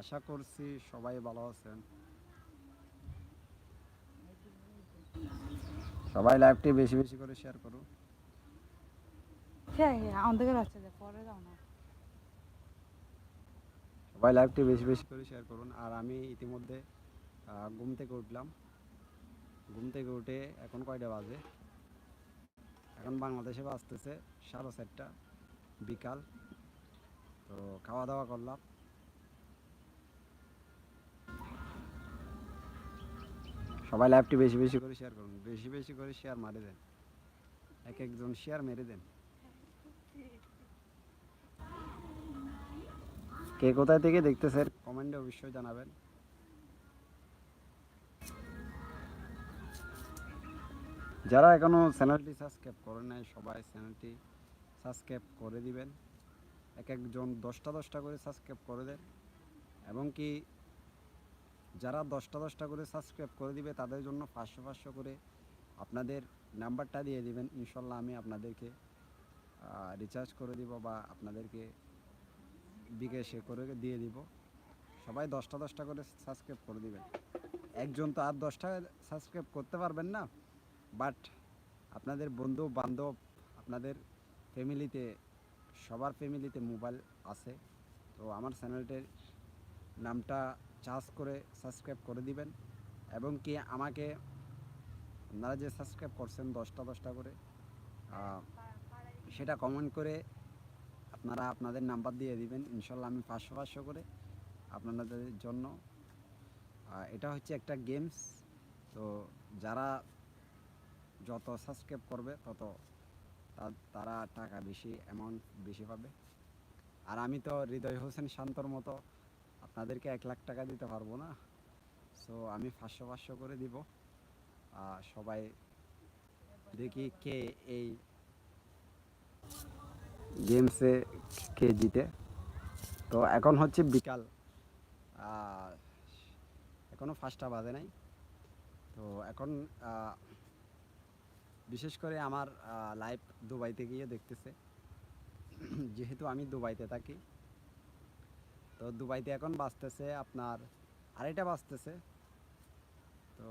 আশা করছি সবাই ভালো আছেন। সবাই লাইভটি বেশি বেশি করে শেয়ার করুন। হ্যাঁ হ্যাঁ না। সবাই লাইভটি বেশি বেশি করে শেয়ার করুন। আর আমি ইতিমধ্যে ঘুম থেকে উঠলাম। ঘুম থেকে উঠে এখন কয়টা বাজে? এখন বাংলাদেশে বাজতেছে সাড়ে চারটা বিকাল। তো খাওয়া দাওয়া করলাম। সবাই লাইভটি বেশি বেশি করে শেয়ার করুন, বেশি বেশি করে শেয়ার মারে দেন। এক একজন শেয়ার মেরে দেন। কে কোথায় থেকে দেখতেছেন কমেন্টে অবশ্যই জানাবেন। যারা এখনও চ্যানেলটি সাবস্ক্রাইব করেন নাই, সবাই চ্যানেলটি সাবস্ক্রাইব করে দিবেন। এক একজন দশটা দশটা করে সাবস্ক্রাইব করে দেন। এবং কি যারা দশটা দশটা করে সাবস্ক্রাইব করে দিবে, তাদের জন্য পাঁচশো পাঁচশো করে আপনাদের নাম্বারটা দিয়ে দিবেন। ইনশাল্লাহ আমি আপনাদেরকে রিচার্জ করে দিব বা আপনাদেরকে বিকাশে করে দিয়ে দিব। সবাই দশটা দশটা করে সাবস্ক্রাইব করে দিবেন। একজন তো আর দশটা সাবস্ক্রাইব করতে পারবেন না বাট আপনাদের বন্ধু, বান্ধব, আপনাদের ফ্যামিলিতে সবার ফ্যামিলিতে মোবাইল আছে। তো আমার চ্যানেলটির নামটা চার্জ করে সাবস্ক্রাইব করে দিবেন। এবং কি আমাকে, আপনারা যে সাবস্ক্রাইব করছেন দশটা দশটা করে সেটা কমেন্ট করে আপনারা আপনাদের নাম্বার দিয়ে দিবেন। ইনশাল্লাহ আমি পাঁচশো পাঁচশো করে আপনাদের জন্য। এটা হচ্ছে একটা গেমস তো যারা যত সাবস্ক্রাইব করবে, তত তারা টাকা বেশি অ্যামাউন্ট বেশি পাবে। আর আমি তো হৃদয় হোসেন শান্তর মতো আপনাদেরকে এক লাখ টাকা দিতে পারব না। সো আমি পাঁচশো পাঁচশো করে দিব। সবাই দেখি কে এই গেমসে কে জিতে। তো এখন হচ্ছে বিকাল। আহ, এখনও পাঁচটা বাজে নাই। তো এখন বিশেষ করে আমার লাইভ দুবাইতে গিয়ে দেখতেছে। যেহেতু আমি দুবাইতে থাকি তো দুবাইতে এখন বাজতেছে আপনার আড়াইটা বাজতেছে। তো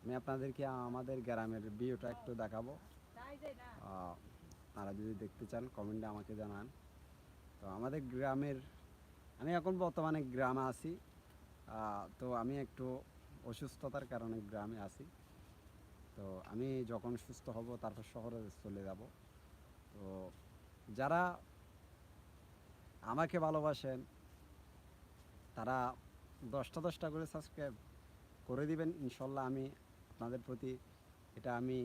আমি আপনাদেরকে আমাদের গ্রামের ভিউটা একটু দেখাবো। আপনারা যদি দেখতে চান কমেন্টে আমাকে জানান। তো আমাদের গ্রামের, আমি এখন বর্তমানে গ্রামে আছি। তো আমি একটু অসুস্থতার কারণে গ্রামে আছি। তো আমি যখন সুস্থ হব, তারপর শহরে চলে যাব। তো যারা আমাকে ভালোবাসেন, তারা দশটা দশটা করে সাবস্ক্রাইব করে দিবেন। ইনশাল্লাহ আমি আপনাদের প্রতি এটা আমি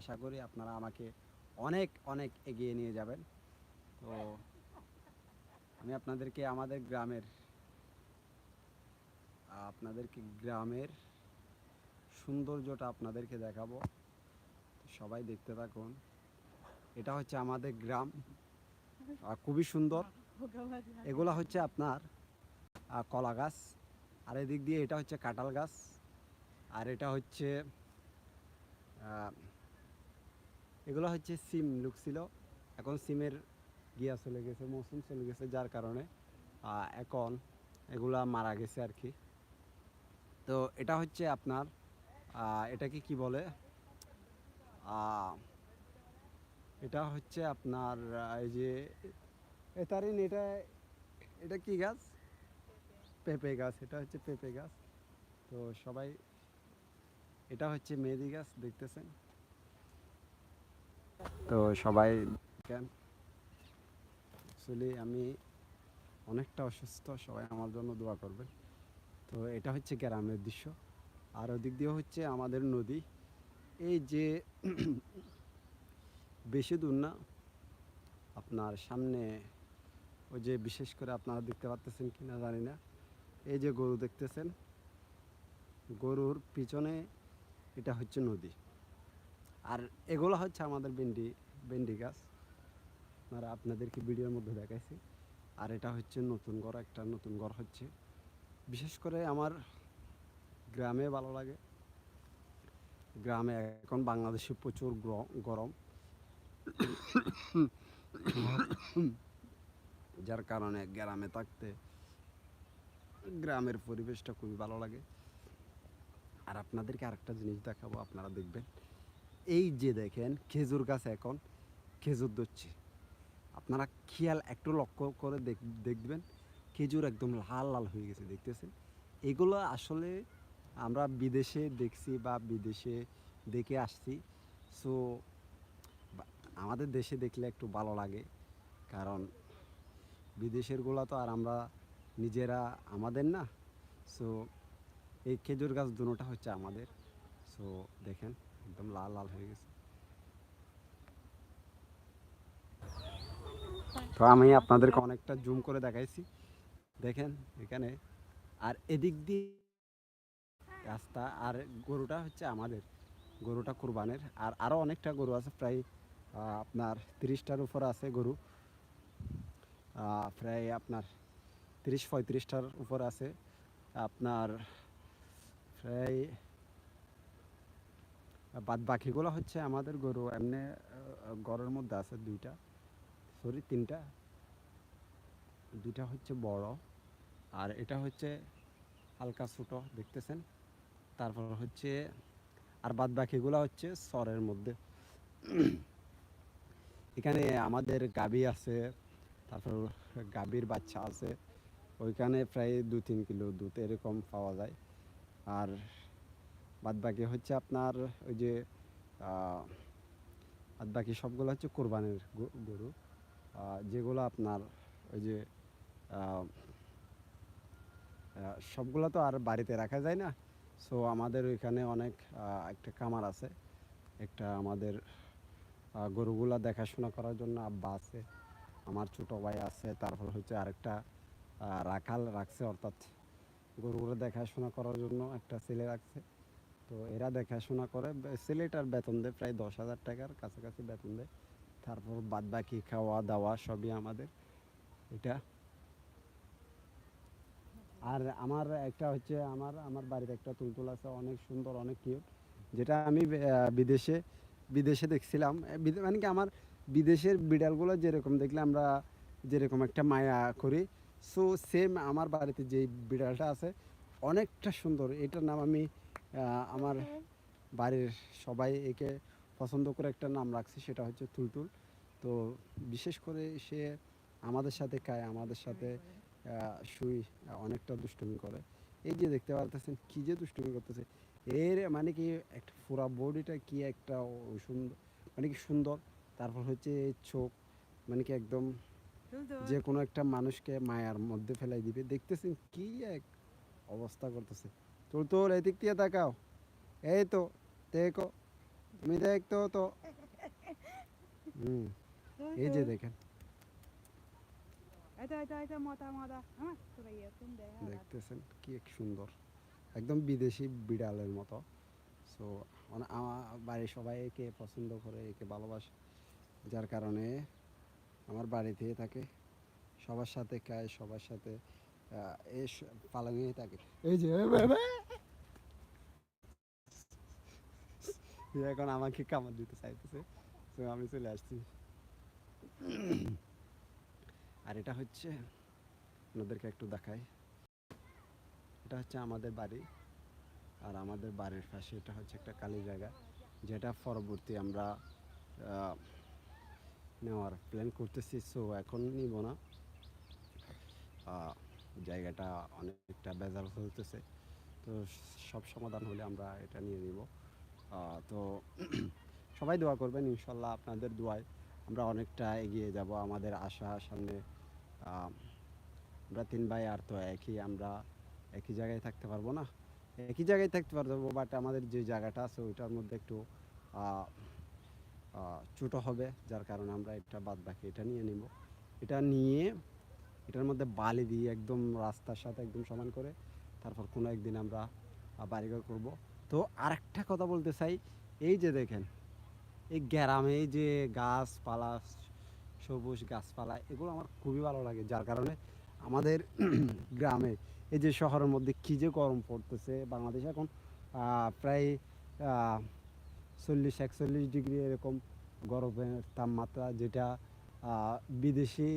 আশা করি আপনারা আমাকে অনেক অনেক এগিয়ে নিয়ে যাবেন। তো আমি আপনাদেরকে আমাদের গ্রামের, আপনাদেরকে গ্রামের সৌন্দর্যটা আপনাদেরকে দেখাবো। সবাই দেখতে থাকুন। এটা হচ্ছে আমাদের গ্রাম। খুবই সুন্দর। এগুলো হচ্ছে আপনার কলা গাছ, আর এদিক দিয়ে এটা হচ্ছে কাঁঠাল গাছ, আর এটা হচ্ছে এগুলো হচ্ছে সিম, লুকছিল। এখন সিমের গিয়া চলে গেছে, মৌসুম চলে গেছে যার কারণে এখন এগুলা মারা গেছে আর কি। তো এটা হচ্ছে আপনার এটাকে কি বলে? এটা হচ্ছে আপনার এই যে এতারিন, এটা এটা কি গাছ? পেঁপে গাছ, এটা হচ্ছে পেঁপে গাছ। তো সবাই, এটা হচ্ছে মেহেদি গাছ, দেখতেছেন? তো সবাই দেখেন। অ্যাকচুয়ালি আমি অনেকটা অসুস্থ, সবাই আমার জন্য দোয়া করবেন। তো এটা হচ্ছে গ্রামের দৃশ্য। আর ওদিক দিয়ে হচ্ছে আমাদের নদী। এই যে বেশি দূর না, আপনার সামনে ওই যে বিশেষ করে আপনারা দেখতে পাচ্তেছেন কি না জানি না। এই যে গরু দেখতেছেন, গরুর পিছনে এটা হচ্ছে নদী। আর এগুলো হচ্ছে আমাদের ভেন্ডি ভেন্ডি গাছ। আপনারা, আপনাদেরকে ভিডিওর মধ্যে দেখাইছি। আর এটা হচ্ছে নতুন ঘর, একটা নতুন ঘর হচ্ছে। বিশেষ করে আমার গ্রামে ভালো লাগে। গ্রামে এখন বাংলাদেশে প্রচুর গরম। যার কারণে গ্রামে থাকতে গ্রামের পরিবেশটা খুবই ভালো লাগে। আর আপনাদেরকে আরেকটা জিনিস দেখাবো, আপনারা দেখবেন। এই যে দেখেন, খেজুর গাছ এখন, খেজুর ধরছে। আপনারা খেয়াল একটু লক্ষ্য করে দেখ- দেখবেন, খেজুর একদম লাল লাল হয়ে গেছে, দেখতেছেন? এগুলো আসলে আমরা বিদেশে দেখছি বা বিদেশে দেখে আসছি। সো আমাদের দেশে দেখলে একটু ভালো লাগে। কারণ বিদেশেরগুলো তো আর আমরা নিজেরা আমাদের না। সো এই খেজুর গাছ দুটোটা হচ্ছে আমাদের। সো দেখেন, একদম লাল লাল হয়ে গেছে। তো আমি আপনাদেরকে অনেকটা জুম করে দেখাইছি। দেখেন, এখানে আর এদিক দিয়ে রাস্তা, আর গরুটা হচ্ছে আমাদের। গরুটা কুরবানের। আর আরও অনেকটা গরু আছে, প্রায় আপনার তিরিশটার উপর আছে গরু। প্রায় আপনার তিরিশ পঁয়ত্রিশটার উপর আছে। আপনার প্রায় বাদ বাকিগুলো হচ্ছে আমাদের গরু, এমনি ঘরের মধ্যে আছে দুইটা, সরি, তিনটা। দুইটা হচ্ছে বড় আর এটা হচ্ছে হালকা ছোটো, দেখতেছেন? তারপর হচ্ছে, আর বাদ বাকিগুলো হচ্ছে সরের মধ্যে। এখানে আমাদের গাবি আছে তারপর গাভীর বাচ্চা আছে। ওইখানে প্রায় দু তিন কিলো দুধ এরকম পাওয়া যায়। আর বাদ বাকি হচ্ছে আপনার ওই যে বাদ বাকি সবগুলো হচ্ছে কোরবানির গরু। যেগুলো আপনার ওই যে সবগুলো তো আর বাড়িতে রাখা যায় না। সো আমাদের ওইখানে অনেক একটা কামার আছে। একটা আমাদের গরুগুলা দেখাশোনা করার জন্য আব্বা আছে। আমার ছোট ভাই আছে, তারপর হচ্ছে আরেকটা রাখাল রাখছে অর্থাৎ গরুগুলো দেখাশোনা করার জন্য একটা ছেলে রাখছে। তো এরা দেখাশোনা করে ছেলেটার বেতন দেয় প্রায় দশ হাজার টাকার কাছাকাছি বেতন দেয়। তারপর বাদ বাকি খাওয়া দাওয়া সবই আমাদের। এটা। আর আমার একটা হচ্ছে আমার আমার বাড়িতে একটা তুলতুল আছে, অনেক সুন্দর, অনেক কিউট যেটা আমি বিদেশে বিদেশে দেখছিলাম। মানে কি আমার বিদেশের বিড়ালগুলো যেরকম দেখলে আমরা যেরকম একটা মায়া করি। সো সেম আমার বাড়িতে যে বিড়ালটা আছে, অনেকটা সুন্দর। এটার নাম আমি আমার বাড়ির সবাই একে পছন্দ করে একটা নাম রাখছি, সেটা হচ্ছে তুলতুল। তো বিশেষ করে সে আমাদের সাথে খায়, আমাদের সাথে শুই, অনেকটা দুষ্টুমি করে। এই যে দেখতে পারতেছেন, কি যে দুষ্টুমি করতেছে। এর মানে কি, একটা পুরা বডিটা কি একটা সুন্দর মানে কি সুন্দর। তারপর হচ্ছে এই চোখ মানে কি একদম যে কোনো একটা মানুষকে মায়ার মধ্যে ফেলাই দিবে। দেখতেছেন কি এক অবস্থা করতেছে। তোর তোর এদিক দিয়ে তাকাও। এই তো দেখো তুমি দেখতো তো হুম এই যে দেখেন। দেখতেছেন কি এক সুন্দর। একদম বিদেশি বিড়ালের মতো। সো আমার বাড়ির সবাই একে পছন্দ করে একে ভালোবাসে। যার কারণে আমার বাড়িতে থাকে সবার সাথে খায়, সবার সাথে এ পালঙে থাকে। এই যে এখন আমাকে কামড় দিতে চাইতেছে, তো আমি চলে আসছি। আর এটা হচ্ছে, আপনাদেরকে একটু দেখাই। এটা হচ্ছে আমাদের বাড়ি, আর আমাদের বাড়ির পাশে এটা হচ্ছে একটা কালী জায়গা, যেটা পরবর্তী আমরা নেওয়ার প্ল্যান করতেছি সো এখন নিব না। জায়গাটা অনেকটা বেজাল চলতেছে, তো সব সমাধান হলে আমরা এটা নিয়ে নিব। তো সবাই দোয়া করবেন, ইনশাল্লাহ আপনাদের দোয়ায় আমরা অনেকটা এগিয়ে যাব, আমাদের আশা সামনে আমরা তিন ভাই আর তো একই, আমরা একই জায়গায় থাকতে পারব না। একই জায়গায় থাকতে পারব বাট আমাদের যে জায়গাটা আছে, ওইটার মধ্যে একটু ছোটো হবে, যার কারণে আমরা এটা বাদ বাকি এটা নিয়ে নিব। এটা নিয়ে এটার মধ্যে বালি দিয়ে একদম রাস্তার সাথে একদম সমান করে তারপর কোনো একদিন আমরা বাড়িঘর করব। তো আরেকটা কথা বলতে চাই, এই যে দেখেন, এই গ্রামে যে গাছপালা, সবুজ গাছপালা, এগুলো আমার খুবই ভালো লাগে, যার কারণে আমাদের গ্রামে এই যে শহরের মধ্যে কী যে গরম পড়তেছে, বাংলাদেশে এখন প্রায় চল্লিশ, একচল্লিশ ডিগ্রি এরকম গরমের তাপমাত্রা যেটা বিদেশি,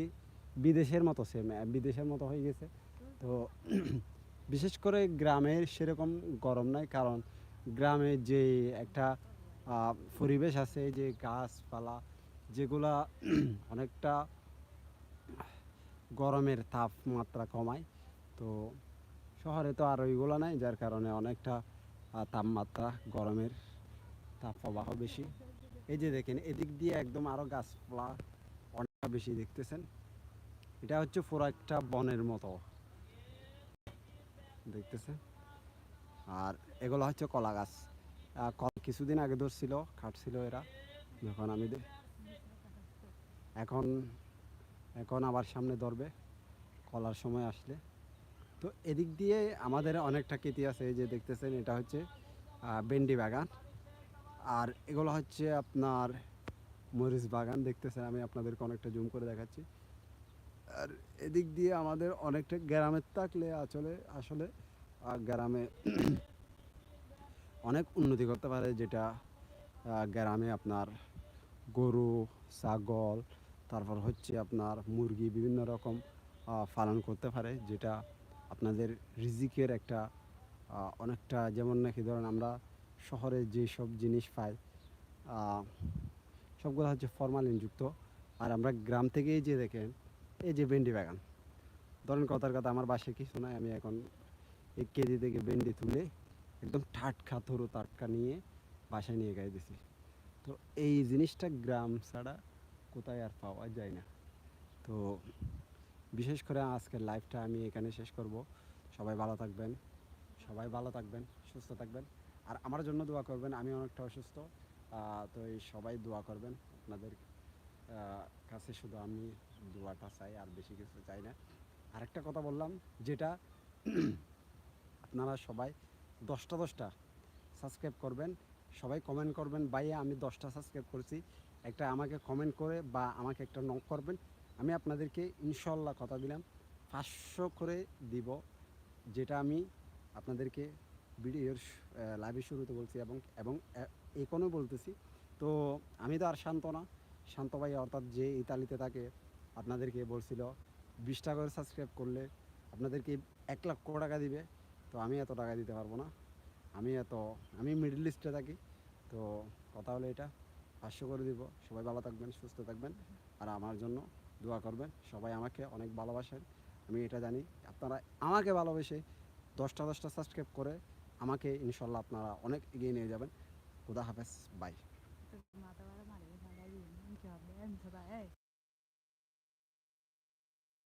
বিদেশের মতো সেম বিদেশের মতো হয়ে গেছে। তো বিশেষ করে গ্রামের সেরকম গরম নাই, কারণ গ্রামে যে একটা পরিবেশ আছে, যে গাছপালা যেগুলা অনেকটা গরমের তাপমাত্রা কমায়, তো শহরে তো আর ওইগুলো নাই, যার কারণে অনেকটা তাপমাত্রা গরমের তাপ প্রবাহ বেশি। এই যে দেখেন, এদিক দিয়ে একদম আরও গাছপালা, অনেকটা বেশি দেখতেছেন। এটা হচ্ছে পুরো একটা বনের মতো। দেখতেছেন? আর এগুলো হচ্ছে কলা গাছ। কল- কিছুদিন আগে ধরছিল, খাটছিল এরা, যখন আমি এখন এখন আবার সামনে ধরবে, কলার সময় আসলে। তো এদিক দিয়ে আমাদের অনেকটা কেতি আছে, এই যে দেখতেছেন, এটা হচ্ছে বেন্ডি বাগান। আর এগুলো হচ্ছে আপনার মরিচ বাগান দেখতেছেন আমি আপনাদেরকে অনেকটা জুম করে দেখাচ্ছি। আর এদিক দিয়ে আমাদের অনেকটা গ্রামের থাকলে আসলে আসলে গ্রামে অনেক উন্নতি করতে পারে, যেটা গ্রামে আপনার গরু, ছাগল, তারপর হচ্ছে আপনার মুরগি বিভিন্ন রকম পালন করতে পারে, যেটা আপনাদের রিজিকের একটা অনেকটা যেমন নাকি ধরেন আমরা শহরে যেসব জিনিস পাই সবগুলো হচ্ছে ফরমালিনযুক্ত আর আমরা গ্রাম থেকেই যে দেখেন, এই যে ভেন্ডি বাগান। ধরেন কথার কথা, আমার বাসায় কিছু নাই, আমি এখন এক কেজি থেকে ভেন্ডি তুলে একদম টাটকা থরু টাটকা নিয়ে বাসায় নিয়ে গাই দিছি। তো এই জিনিসটা গ্রাম ছাড়া কোথায় আর পাওয়া যায় না। তো বিশেষ করে আজকের লাইফটা আমি এখানে শেষ করব। সবাই ভালো থাকবেন, সবাই ভালো থাকবেন, সুস্থ থাকবেন। আর আমার জন্য দোয়া করবেন, আমি অনেকটা অসুস্থ তো এই সবাই দোয়া করবেন আপনাদের কাছে শুধু আমি দোয়াটা চাই, আর বেশি কিছু চাই না। আরেকটা কথা বললাম, যেটা আপনারা সবাই দশটা দশটা সাবস্ক্রাইব করবেন, সবাই কমেন্ট করবেন, ভাইয়া, আমি দশটা সাবস্ক্রাইব করছি। একটা আমাকে কমেন্ট করে বা আমাকে একটা নক করবেন, আমি আপনাদেরকে ইনশাল্লাহ কথা দিলাম, পাঁচশো করে দিব, যেটা আমি আপনাদেরকে ভিডিওর লাইভের শুরুতে বলছি এবং এবং এখনও বলতেছি। তো আমি তো আর শান্ত না। শান্ত ভাই অর্থাৎ যে ইতালিতে থাকে, আপনাদেরকে বলছিল, বিশ টাকা করে সাবস্ক্রাইব করলে আপনাদেরকে এক লক্ষ টাকা দিবে। তো আমি এত টাকা দিতে পারব না। আমি এত, আমি মিডল ইস্টে থাকি। তো কথা হলো এটা। পাঁচশো করে দিব। সবাই ভালো থাকবেন, সুস্থ থাকবেন। আর আমার জন্য দোয়া করবেন। সবাই আমাকে অনেক ভালোবাসেন। আমি এটা জানি। আপনারা আমাকে ভালোবেসে দশটা দশটা সাবস্ক্রাইব করে আমাকে ইনশাল্লাহ আপনারা অনেক এগিয়ে নিয়ে যাবেন। খুদা হাফেজ বাই।